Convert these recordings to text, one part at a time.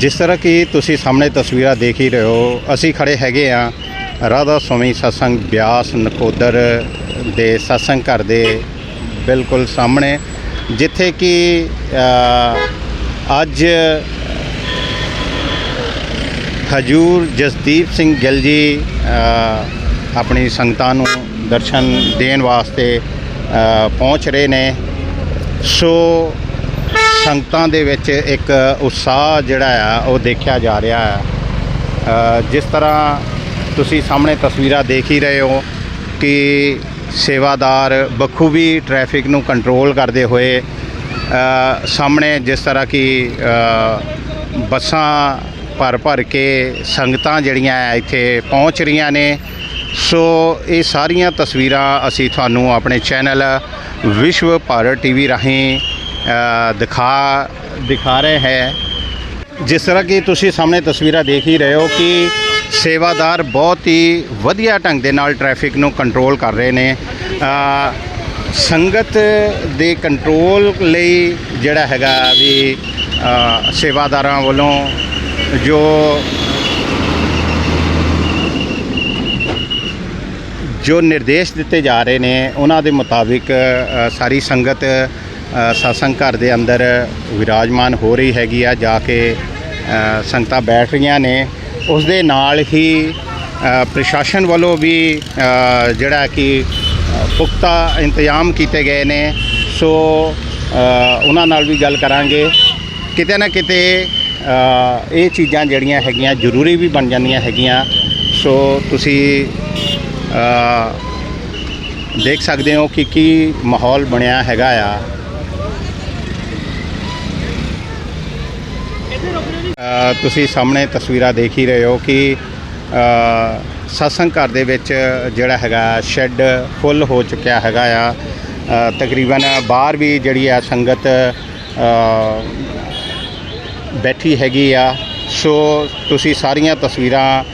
ਜਿਸ ਤਰ੍ਹਾਂ ਕਿ ਤੁਸੀਂ ਸਾਹਮਣੇ ਤਸਵੀਰਾਂ ਦੇਖ ਹੀ ਰਹੇ ਹੋ, ਅਸੀਂ ਖੜੇ ਹੈਗੇ ਆ ਰਾਧਾ ਸਵਾਮੀ ਸਤਸੰਗ ਬਿਆਸ ਨਕੋਦਰ ਦੇ ਸਤਸੰਗ ਘਰ ਦੇ ਬਿਲਕੁਲ ਸਾਹਮਣੇ, ਜਿੱਥੇ ਕਿ ਅੱਜ ਹਜੂਰ ਜਸਦੀਪ ਸਿੰਘ ਗਿੱਲ ਜੀ ਆਪਣੀ ਸੰਗਤਾਂ ਨੂੰ ਦਰਸ਼ਨ ਦੇਣ ਵਾਸਤੇ ਪਹੁੰਚ ਰਹੇ ਨੇ। ਸੋ ਸੰਗਤਾਂ ਦੇ ਵਿੱਚ ਇੱਕ ਉਤਸ਼ਾਹ ਜਿਹੜਾ ਆ, ਉਹ ਦੇਖਿਆ ਜਾ ਰਿਹਾ ਹੈ ਜਿਸ ਤਰ੍ਹਾਂ ਤੁਸੀਂ ਸਾਹਮਣੇ ਤਸਵੀਰਾਂ ਦੇਖ ਹੀ ਰਹੇ ਹੋ ਕਿ ਸੇਵਾਦਾਰ ਬਖੂਬੀ ਟ੍ਰੈਫਿਕ ਨੂੰ ਕੰਟਰੋਲ ਕਰਦੇ ਹੋਏ ਸਾਹਮਣੇ ਜਿਸ ਤਰ੍ਹਾਂ ਕਿ ਬੱਸਾਂ ਭਰ ਭਰ ਕੇ ਸੰਗਤਾਂ ਜਿਹੜੀਆਂ ਹੈ ਇੱਥੇ ਪਹੁੰਚ ਰਹੀਆਂ ਨੇ। ਸੋ ਇਹ ਸਾਰੀਆਂ ਤਸਵੀਰਾਂ ਅਸੀਂ ਤੁਹਾਨੂੰ ਆਪਣੇ ਚੈਨਲ ਵਿਸ਼ਵ ਭਾਰਤ ਟੀਵੀ ਰਾਹੀਂ ਦਿਖਾ ਦਿਖਾ ਰਹੇ ਹੈ। ਜਿਸ ਤਰ੍ਹਾਂ ਕਿ ਤੁਸੀਂ ਸਾਹਮਣੇ ਤਸਵੀਰਾਂ ਦੇਖ ਹੀ ਰਹੇ ਹੋ ਕਿ ਸੇਵਾਦਾਰ ਬਹੁਤ ਹੀ ਵਧੀਆ ਢੰਗ ਦੇ ਨਾਲ ਟ੍ਰੈਫਿਕ ਨੂੰ ਕੰਟਰੋਲ ਕਰ ਰਹੇ ਨੇ। ਸੰਗਤ ਦੇ ਕੰਟਰੋਲ ਲਈ ਜਿਹੜਾ ਹੈਗਾ ਵੀ ਸੇਵਾਦਾਰਾਂ ਵੱਲੋਂ ਜੋ ਜੋ ਨਿਰਦੇਸ਼ ਦਿੱਤੇ ਜਾ ਰਹੇ ਨੇ, ਉਹਨਾਂ ਦੇ ਮੁਤਾਬਿਕ ਸਾਰੀ ਸੰਗਤ ਅ, ਸਤਸੰਗ ਘਰ ਦੇ ਅੰਦਰ ਵਿਰਾਜਮਾਨ ਹੋ ਰਹੀ ਹੈਗੀ ਆ ਜਾ ਕੇ ਸੰਗਤਾਂ ਬੈਠ ਰਹੀਆਂ ਨੇ। ਉਸ ਦੇ ਨਾਲ ਹੀ ਪ੍ਰਸ਼ਾਸਨ ਵੱਲੋਂ ਵੀ ਜਿਹੜਾ ਕਿ ਪੁਖਤਾ ਇੰਤਜ਼ਾਮ ਕੀਤੇ ਗਏ ਨੇ। ਸੋ ਉਹਨਾਂ ਨਾਲ ਵੀ ਗੱਲ ਕਰਾਂਗੇ। ਕਿਤੇ ਨਾ ਕਿਤੇ ਇਹ ਚੀਜ਼ਾਂ ਜਿਹੜੀਆਂ ਹੈਗੀਆਂ ਜ਼ਰੂਰੀ ਵੀ ਬਣ ਜਾਂਦੀਆਂ ਹੈਗੀਆਂ। ਸੋ ਤੁਸੀਂ ਦੇਖ ਸਕਦੇ ਹੋ ਕਿ ਕੀ ਮਾਹੌਲ ਬਣਿਆ ਹੈਗਾ ਆ। ਤੁਸੀਂ ਸਾਹਮਣੇ ਤਸਵੀਰਾਂ ਦੇਖ ਹੀ ਰਹੇ ਹੋ ਕਿ ਸਤਸੰਗ ਘਰ ਦੇ ਵਿੱਚ ਜਿਹੜਾ ਹੈਗਾ ਸ਼ੈੱਡ ਫੁੱਲ ਹੋ ਚੁੱਕਿਆ ਹੈਗਾ ਆ। ਤਕਰੀਬਨ ਬਾਹਰ ਵੀ ਜਿਹੜੀ ਆ ਸੰਗਤ ਬੈਠੀ ਹੈਗੀ ਆ। ਸੋ ਤੁਸੀਂ ਸਾਰੀਆਂ ਤਸਵੀਰਾਂ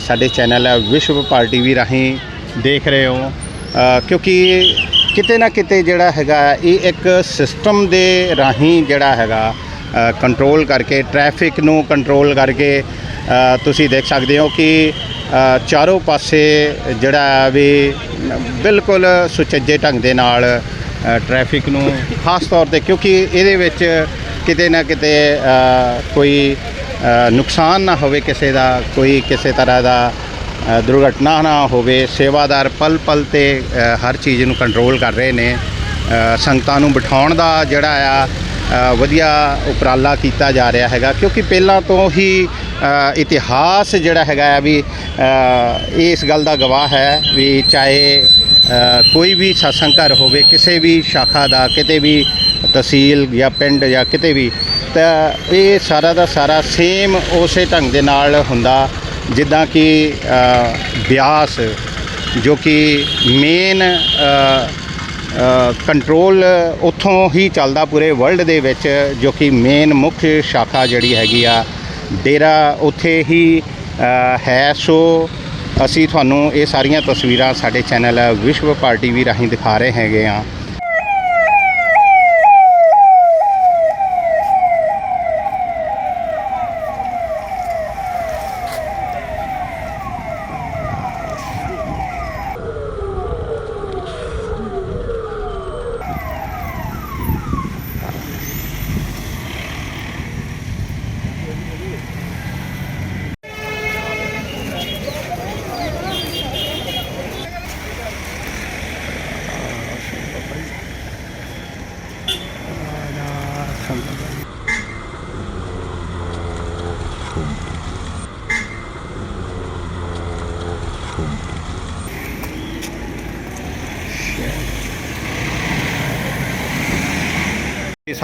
ਸਾਡੇ ਚੈਨਲ ਵਿਸ਼ਵ ਪਾਰਟੀ ਵੀ ਰਾਹੀਂ ਦੇਖ ਰਹੇ ਹੋ। ਕਿਉਂਕਿ ਕਿਤੇ ਨਾ ਕਿਤੇ ਜਿਹੜਾ ਹੈਗਾ ਇਹ ਇੱਕ ਸਿਸਟਮ ਦੇ ਰਾਹੀਂ ਜਿਹੜਾ ਹੈਗਾ ਕੰਟਰੋਲ ਕਰਕੇ ਟ੍ਰੈਫਿਕ ਨੂੰ ਕੰਟਰੋਲ ਕਰਕੇ ਤੁਸੀਂ ਦੇਖ ਸਕਦੇ ਹੋ ਕਿ ਚਾਰੋਂ ਪਾਸੇ ਜਿਹੜਾ ਵੀ ਬਿਲਕੁਲ ਸੁਚੱਜੇ ਢੰਗ ਦੇ ਨਾਲ ਅ, ਟ੍ਰੈਫਿਕ ਨੂੰ ਖਾਸ ਤੌਰ ਤੇ ਕਿਉਂਕਿ ਇਹਦੇ ਵਿੱਚ ਕਿਤੇ ਨਾ ਕਿਤੇ ਕੋਈ ਨੁਕਸਾਨ ਨਾ ਹੋਵੇ ਕਿਸੇ ਦਾ ਕੋਈ ਕਿਸੇ ਤਰ੍ਹਾਂ ਦਾ ਦੁਰਘਟਨਾ ਨਾ ਹੋਵੇ ਸੇਵਾਦਾਰ ਪਲ ਪਲ ਤੇ ਹਰ ਚੀਜ਼ ਨੂੰ ਕੰਟਰੋਲ ਕਰ ਰਹੇ ਨੇ ਸੰਗਤਾਂ ਨੂੰ ਬਿਠਾਉਣ ਦਾ ਜਿਹੜਾ ਆ ਵਧੀਆ ਉਪਰਾਲਾ ਕੀਤਾ ਜਾ ਰਿਹਾ ਹੈਗਾ, ਕਿਉਂਕਿ ਪਹਿਲਾਂ ਤੋਂ ਹੀ ਇਤਿਹਾਸ ਜਿਹੜਾ ਹੈਗਾ ਆ ਵੀ ਇਸ ਗੱਲ ਦਾ ਗਵਾਹ ਹੈ ਵੀ ਚਾਹੇ ਕੋਈ ਵੀ ਸਤਸੰਗ ਘਰ ਹੋਵੇ, ਕਿਸੇ ਵੀ ਸ਼ਾਖਾ ਦਾ, ਕਿਤੇ ਵੀ ਤਹਿਸੀਲ ਜਾਂ ਪਿੰਡ ਜਾਂ ਕਿਤੇ ਵੀ, ਤਾਂ ਇਹ ਸਾਰਾ ਦਾ ਸਾਰਾ ਸੇਮ ਉਸੇ ਢੰਗ ਦੇ ਨਾਲ ਹੁੰਦਾ, ਜਿੱਦਾਂ ਕਿ ਬਿਆਸ, ਜੋ ਕਿ ਮੇਨ ਕੰਟਰੋਲ ਉੱਥੋਂ ਹੀ ਚੱਲਦਾ ਪੂਰੇ ਵਰਲਡ ਦੇ ਵਿੱਚ, ਜੋ ਕਿ ਮੇਨ ਮੁੱਖ ਸ਼ਾਖਾ ਜਿਹੜੀ ਹੈਗੀ ਆ, ਡੇਰਾ ਉੱਥੇ ਹੀ ਹੈ। ਸੋ ਅਸੀਂ ਤੁਹਾਨੂੰ ਇਹ ਸਾਰੀਆਂ ਤਸਵੀਰਾਂ ਸਾਡੇ ਚੈਨਲ ਵਿਸ਼ਵ ਪਾਰਟੀ ਵੀ ਰਾਹੀਂ ਦਿਖਾ ਰਹੇ ਹੈਗੇ ਆ।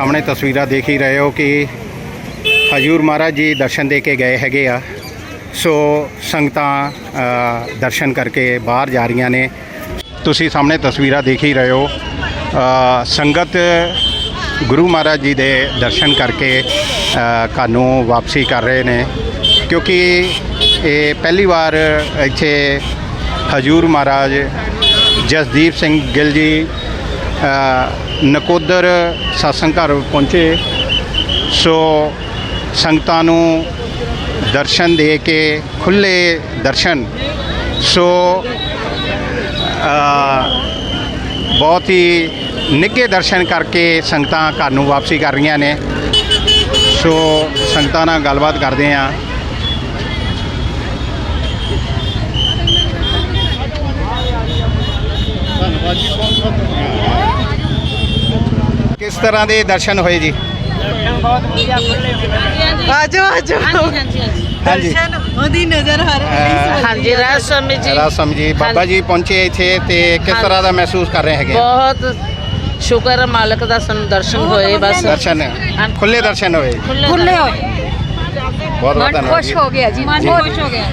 ਸਾਹਮਣੇ ਤਸਵੀਰਾਂ ਦੇਖ ਹੀ ਰਹੇ ਹੋ ਕਿ ਹਜੂਰ ਮਹਾਰਾਜ ਜੀ ਦਰਸ਼ਨ ਦੇ ਕੇ ਗਏ ਹੈਗੇ ਆ। ਸੋ ਸੰਗਤਾਂ ਦਰਸ਼ਨ ਕਰਕੇ ਬਾਹਰ ਜਾ ਰਹੀਆਂ ਨੇ। ਤੁਸੀਂ ਸਾਹਮਣੇ ਤਸਵੀਰਾਂ ਦੇਖ ਹੀ ਰਹੇ ਹੋ। ਸੰਗਤ ਗੁਰੂ ਮਹਾਰਾਜ ਜੀ ਦੇ ਦਰਸ਼ਨ ਕਰਕੇ ਅ, ਘਰ ਨੂੰ ਵਾਪਸੀ ਕਰ ਰਹੇ ਨੇ। ਕਿਉਂਕਿ ਇਹ ਪਹਿਲੀ ਵਾਰ ਇੱਥੇ ਹਜੂਰ ਮਹਾਰਾਜ ਜਸਦੀਪ ਸਿੰਘ ਗਿੱਲ ਜੀ ਨਕੋਦਰ satsang ਘਰ ਪਹੁੰਚੇ। ਸੋ ਸੰਗਤਾਂ ਨੂੰ ਦਰਸ਼ਨ ਦੇ ਕੇ ਖੁੱਲੇ ਦਰਸ਼ਨ। ਸੋ ਬਹੁਤ ਹੀ ਨਿੱਘੇ ਦਰਸ਼ਨ ਕਰਕੇ ਸੰਗਤਾਂ ਘਰ ਨੂੰ ਵਾਪਸੀ ਕਰ ਰਹੀਆਂ ਨੇ। ਸੋ ਸੰਗਤਾਂ ਨਾਲ ਗੱਲਬਾਤ ਕਰਦੇ ਹਾਂ। ਕਿਸ ਤਰ੍ਹਾਂ ਦੇ ਦਰਸ਼ਨ ਹੋਏ ਜੀ। ਆਜੋ ਆਜੋ। ਹਾਂਜੀ। ਉਹਦੀ ਨਜ਼ਰ ਹਰ ਹਾਂਜੀ ਰਾਜ ਸਵਾਮੀ ਜੀ। ਰਾਸਮ ਜੀ ਬਾਬਾ ਜੀ ਪਹੁੰਚੇ ਇੱਥੇ ਤੇ ਕਿਸ। ਤਰ੍ਹਾਂ ਦਾ ਮਹਿਸੂਸ ਕਰ ਰਹੇ ਹੈਗੇ? ਬਹੁਤ ਸ਼ੁਕਰ ਹੈ ਮਾਲਕ ਦਾ ਸਾਨੂੰ ਦਰਸ਼ਨ ਹੋਏ ਬਸ। ਦਰਸ਼ਨ ਖੁੱਲੇ ਦਰਸ਼ਨ ਹੋਏ। ਖੁੱਲੇ ਹੋਏ। ਬਹੁਤ ਬਹੁਤ ਧੰਨਵਾਦ ਜੀ। ਗਿਆ ਜੀ। ਮਨ ਖੁਸ਼ ਹੋ ਗਿਆ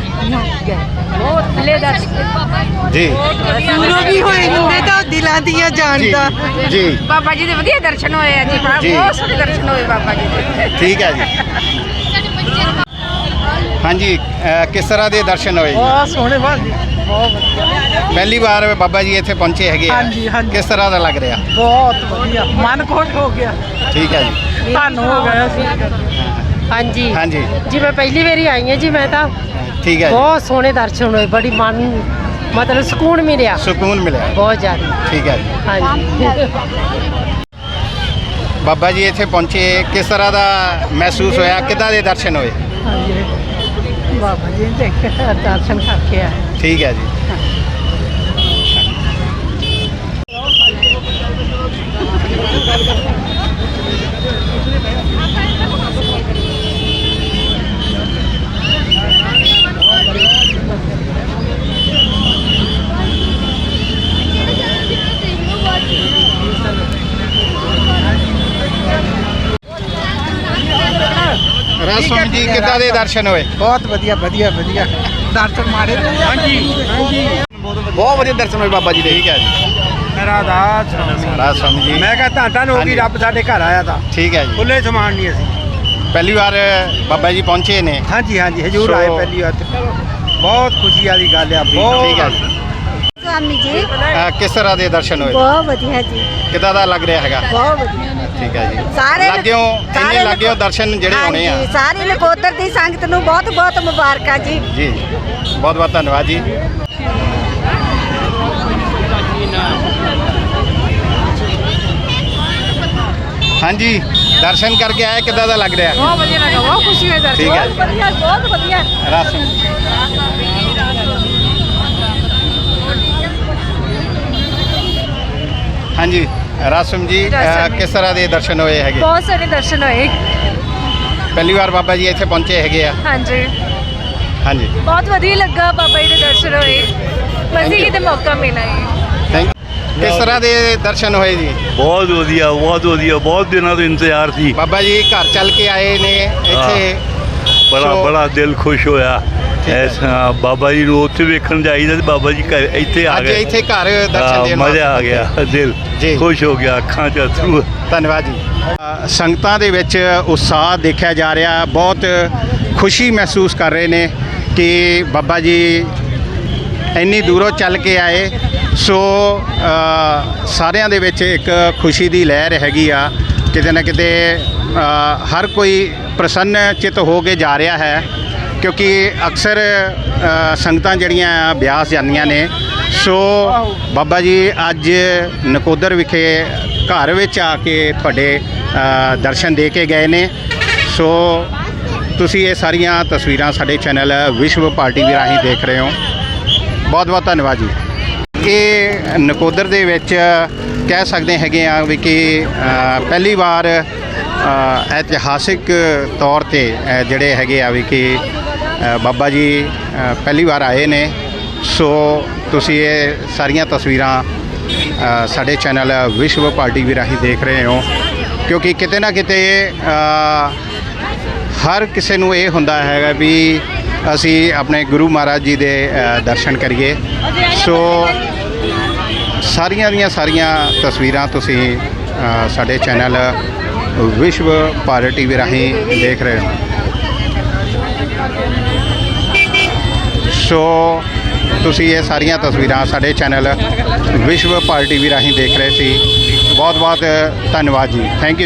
ਬਹੁਤ ਖੁੱਲੇ ਦਰਸ਼ਨ ਜੀ। ਦੂਰੋਂ ਵੀ ਹੋਏ ਹੁੰਦੇ ਤਾਂ ਦਿਲਾਂ ਦੀਆਂ ਜੀ ਜਾਣਦਾ। ਜੀ ਬਾਬਾ ਜੀ ਦੇ ਵਧੀਆ ਦਰਸ਼ਨ ਹੋਏ ਆ ਜੀ। ਜੀ। ਬਹੁਤ ਸੋਹਣੇ ਦਰਸ਼ਨ ਹੋਏ ਬਾਬਾ ਜੀ ਦੇ। ਠੀਕ ਹੈ ਜੀ। ਹਾਂਜੀ ਅਹ, ਕਿਸ ਤਰ੍ਹਾਂ ਦੇ ਦਰਸ਼ਨ ਹੋਏ ਜੀ? ਬਹੁਤ ਸੋਹਣੇ ਬਾਤ ਜੀ ਬਹੁਤ ਵਧੀਆ। ਪਹਿਲੀ ਵਾਰ ਬਾਬਾ ਜੀ ਇੱਥੇ ਪਹੁੰਚੇ ਹੈਗੇ ਆ। ਹਾਂਜੀ, ਹਾਂਜੀ। ਕਿਸ ਤਰ੍ਹਾਂ ਦਾ ਲੱਗ ਰਿਹਾ? ਬਹੁਤ ਵਧੀਆ। ਮਨ ਖੁਸ਼ ਹੋ ਗਿਆ। ਠੀਕ ਹੈ ਜੀ। ਤੁਹਾਨੂੰ ਹੋ ਗਿਆ ਸੀ ਹਾਂਜੀ। ਹਾਂਜੀ। ਜੀ ਮੈਂ ਪਹਿਲੀ ਵਾਰੀ ਆਈ ਹਾਂ ਜੀ ਮੈਂ ਤਾਂ ਠੀਕ ਹੈ ਜੀ। ਬਹੁਤ ਸੋਹਣੇ ਦਰਸ਼ਨ ਹੋਏ ਬੜੀ ਮਨ ਮਤਲਬ ਸਕੂਨ ਮਿਲਿਆ। ਸਕੂਨ ਮਿਲਿਆ। ਬਹੁਤ ਜ਼ਿਆਦਾ। ਠੀਕ ਹੈ ਜੀ। ਹਾਂਜੀ। ਬਾਬਾ ਜੀ ਇੱਥੇ ਪਹੁੰਚੇ ਕਿਸ ਤਰ੍ਹਾਂ ਦਾ ਮਹਿਸੂਸ ਹੋਇਆ ਕਿੱਦਾਂ ਦੇ ਦਰਸ਼ਨ ਹੋਏ? ਹਾਂਜੀ। ਬਾਬਾ ਜੀ ਕੇ ਦਰਸ਼ਨ ਕਰਕੇ ਆ ਠੀਕ ਹੈ ਜੀ ਰਸਮ ਜੀ ਕਿੱਦਾਂ ਦੇ ਦਰਸ਼ਨ ਹੋਏ? ਬਹੁਤ ਵਧੀਆ ਵਧੀਆ ਵਧੀਆ। ਦਰਸ਼ਨ ਮਾਰੇ ਹਾਂਜੀ ਹਾਂਜੀ। ਬਹੁਤ ਵਧੀਆ। ਦਰਸ਼ਨ ਹੋਏ ਬਾਬਾ ਜੀ ਦੇ ਠੀਕ ਹੈ। ਜੀ ਮੇਰਾ ਦਾਸ ਰਸਮ ਜੀ। ਮੈਂ ਕਹਾਂ ਧੰਨ ਧੰਨ ਹੋ। ਗਈ ਰੱਬ ਸਾਡੇ ਘਰ ਆਇਆ ਤਾਂ। ਠੀਕ ਹੈ ਜੀ। ਖੁੱਲੇ ਸਮਾਨ ਨਹੀਂ ਅਸੀਂ। ਪਹਿਲੀ ਵਾਰ ਬਾਬਾ ਜੀ ਪਹੁੰਚੇ ਨੇ। ਹਾਂਜੀ ਹਾਂਜੀ ਹਜੂਰ ਆਏ ਪਹਿਲੀ ਵਾਰ ਤੇ। ਬਹੁਤ ਖੁਸ਼ੀ ਵਾਲੀ ਗੱਲ ਆ ਬਹੁਤ ਠੀਕ ਹੈ ਜੀ। ਸਵਾਮੀ ਜੀ। ਅਹ ਕਿਸ ਤਰ੍ਹਾਂ ਦੇ ਦਰਸ਼ਨ ਹੋਏ? ਬਹੁਤ ਵਧੀਆ ਜੀ। ਕਿੱਦਾਂ ਦਾ ਲੱਗ ਰਿਹਾ ਹੈਗਾ? ਬਹੁਤ ਵਧੀਆ। ਠੀਕ ਹੈ ਜੀ। ਸਾਰੇ ਲੱਗਿਓ ਇੰਨੇ ਸਾਰੇ ਲੱਗਿਓ ਦਰਸ਼ਨ ਜਿਹੜੇ ਹੋਣੇ ਆ। ਹਾਂਜੀ ਸਾਰੇ ਨਕੋਦਰ ਦੀ ਸੰਗਤ ਨੂੰ ਬਹੁਤ ਬਹੁਤ ਮੁਬਾਰਕਾਂ ਜੀ। ਜੀ ਬਹੁਤ ਬਹੁਤ ਧੰਨਵਾਦ ਜੀ। ਹਾਂਜੀ ਦਰਸ਼ਨ ਕਰਕੇ ਆਏ ਕਿੱਦਾਂ ਦਾ ਲੱਗ ਰਿਹਾ? ਬਹੁਤ ਵਧੀਆ ਲੱਗਾ ਬਹੁਤ ਖੁਸ਼ੀ ਹੋਈ ਠੀਕ ਹੈ। ਜੀ। ਵਧੀਆ ਬਹੁਤ ਵਧੀਆ। ਰਸਮ ਹਾਂਜੀ ਰਸਮ ਜੀ ਕਿਸ ਤਰ੍ਹਾਂ ਦੇ ਦਰਸ਼ਨ ਹੋਏ ਹੈਗੇ? ਬਹੁਤ ਸਾਰੇ ਦਰਸ਼ਨ ਹੋਏ। ਪਹਿਲੀ ਵਾਰ ਬਾਬਾ ਜੀ ਇੱਥੇ ਪਹੁੰਚੇ ਹੈਗੇ ਆ। ਹਾਂਜੀ। ਹਾਂਜੀ। ਬਹੁਤ ਵਧੀਆ ਲੱਗਾ ਬਾਬਾ ਜੀ ਦੇ ਦਰਸ਼ਨ ਹੋਏ। ਮਜ਼ੇ ਕਿਤੇ ਮੌਕਾ ਮਿਲਾ ਹੈ ਥੈਂਕ ਕਿਸ ਤਰ੍ਹਾਂ ਦੇ ਦਰਸ਼ਨ ਹੋਏ ਜੀ? ਬਹੁਤ ਵਧੀਆ ਬਹੁਤ ਵਧੀਆ ਬਹੁਤ ਦਿਨਾਂ ਤੋਂ ਇੰਤਜ਼ਾਰ ਸੀ। ਬਾਬਾ ਜੀ ਘਰ ਚੱਲ ਕੇ ਆਏ ਨੇ ਇੱਥੇ ਬੜਾ ਬੜਾ ਦਿਲ ਖੁਸ਼ ਹੋਇਆ। ਐਸਾ ਬਾਬਾ ਜੀ ਨੂੰ ਉੱਥੇ ਵੇਖਣ ਜਾਈਦਾ ਤੇ ਬਾਬਾ ਜੀ ਘਰ ਇੱਥੇ ਆ ਅੱਜ ਗਏ। ਇੱਥੇ ਘਰ ਦਰਸ਼ਨ ਦੇਣ ਮਜ਼ਾ ਆ ਗਿਆ ਦਿਲ। ਖੁਸ਼ ਹੋ ਗਿਆ ਅੱਖਾਂ 'ਚ ਅਥਰੂ ਧੰਨਵਾਦ ਜੀ। ਸੰਗਤਾਂ ਦੇ ਵਿੱਚ ਉਤਸ਼ਾਹ ਦੇਖਿਆ ਜਾ ਰਿਹਾ ਬਹੁਤ ਖੁਸ਼ੀ ਮਹਿਸੂਸ ਕਰ ਰਹੇ ਨੇ ਕਿ ਬਾਬਾ ਜੀ ਇੰਨੀ ਦੂਰੋਂ ਚੱਲ ਕੇ ਆਏ। ਸੋ ਸਾਰਿਆਂ ਦੇ ਵਿੱਚ ਇੱਕ ਖੁਸ਼ੀ ਦੀ ਲਹਿਰ ਹੈਗੀ ਆ। ਕਿਤੇ ਨਾ ਕਿਤੇ ਹਰ ਕੋਈ ਪ੍ਰਸੰਨ ਚਿਤ ਹੋ ਕੇ ਜਾ ਰਿਹਾ ਹੈ, ਕਿਉਂਕਿ ਅਕਸਰ ਸੰਗਤਾਂ ਜਿਹੜੀਆਂ ਬਿਆਸ ਜਾਂਦੀਆਂ ਨੇ, ਸੋ ਬਾਬਾ ਜੀ ਅੱਜ ਨਕੋਦਰ ਵਿਖੇ ਘਰ ਵਿੱਚ ਆ ਕੇ ਤੁਹਾਡੇ ਦਰਸ਼ਨ ਦੇ ਕੇ ਗਏ ਨੇ। ਸੋ ਤੁਸੀਂ ਇਹ ਸਾਰੀਆਂ ਤਸਵੀਰਾਂ ਸਾਡੇ ਚੈਨਲ ਵਿਸ਼ਵ ਪਾਰਟੀ ਵੀ ਰਾਹੀਂ ਦੇਖ ਰਹੇ ਹੋ। ਬਹੁਤ ਬਹੁਤ ਧੰਨਵਾਦ ਜੀ। ਇਹ ਨਕੋਦਰ ਦੇ ਵਿੱਚ ਕਹਿ ਸਕਦੇ ਹੈਗੇ ਆ ਵੀ ਕਿ ਪਹਿਲੀ ਵਾਰ ਇਤਿਹਾਸਿਕ ਤੌਰ ਤੇ ਜਿਹੜੇ ਹੈਗੇ ਆ ਵੀ ਕਿ ਬਾਬਾ ਜੀ ਪਹਿਲੀ ਵਾਰ ਆਏ ਨੇ। ਸੋ ਤੁਸੀਂ ਇਹ ਸਾਰੀਆਂ ਤਸਵੀਰਾਂ ਸਾਡੇ ਚੈਨਲ ਵਿਸ਼ਵ ਪਾਰਟੀ ਵੀ ਰਾਹੀਂ ਦੇਖ ਰਹੇ ਹੋ। ਕਿਉਂਕਿ ਕਿਤੇ ਨਾ ਕਿਤੇ ਹਰ ਕਿਸੇ ਨੂੰ ਇਹ ਹੁੰਦਾ ਹੈਗਾ ਵੀ ਅਸੀਂ ਆਪਣੇ ਗੁਰੂ ਮਹਾਰਾਜ ਜੀ ਦੇ ਦਰਸ਼ਨ ਕਰੀਏ। ਸੋ ਸਾਰੀਆਂ ਦੀਆਂ ਸਾਰੀਆਂ ਤਸਵੀਰਾਂ ਤੁਸੀਂ ਸਾਡੇ ਚੈਨਲ ਵਿਸ਼ਵ ਭਾਰਤ ਟੀਵੀ ਰਾਹੀਂ ਦੇਖ ਰਹੇ ਹੋ। ਸੋ ਤੁਸੀਂ ਇਹ ਸਾਰੀਆਂ ਤਸਵੀਰਾਂ ਸਾਡੇ ਚੈਨਲ ਵਿਸ਼ਵ ਭਾਰਤ ਟੀਵੀ ਰਾਹੀਂ ਦੇਖ ਰਹੇ ਸੀ। ਬਹੁਤ ਬਹੁਤ ਧੰਨਵਾਦ ਜੀ। ਥੈਂਕ ਯੂ ਜੀ।